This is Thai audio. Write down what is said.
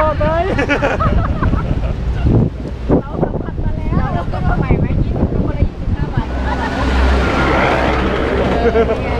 บอกเลยเราสัมผัสมาแล้วเราก็ต้องไปไหมยี่สิบก็คนละยี่สิบห้าบาท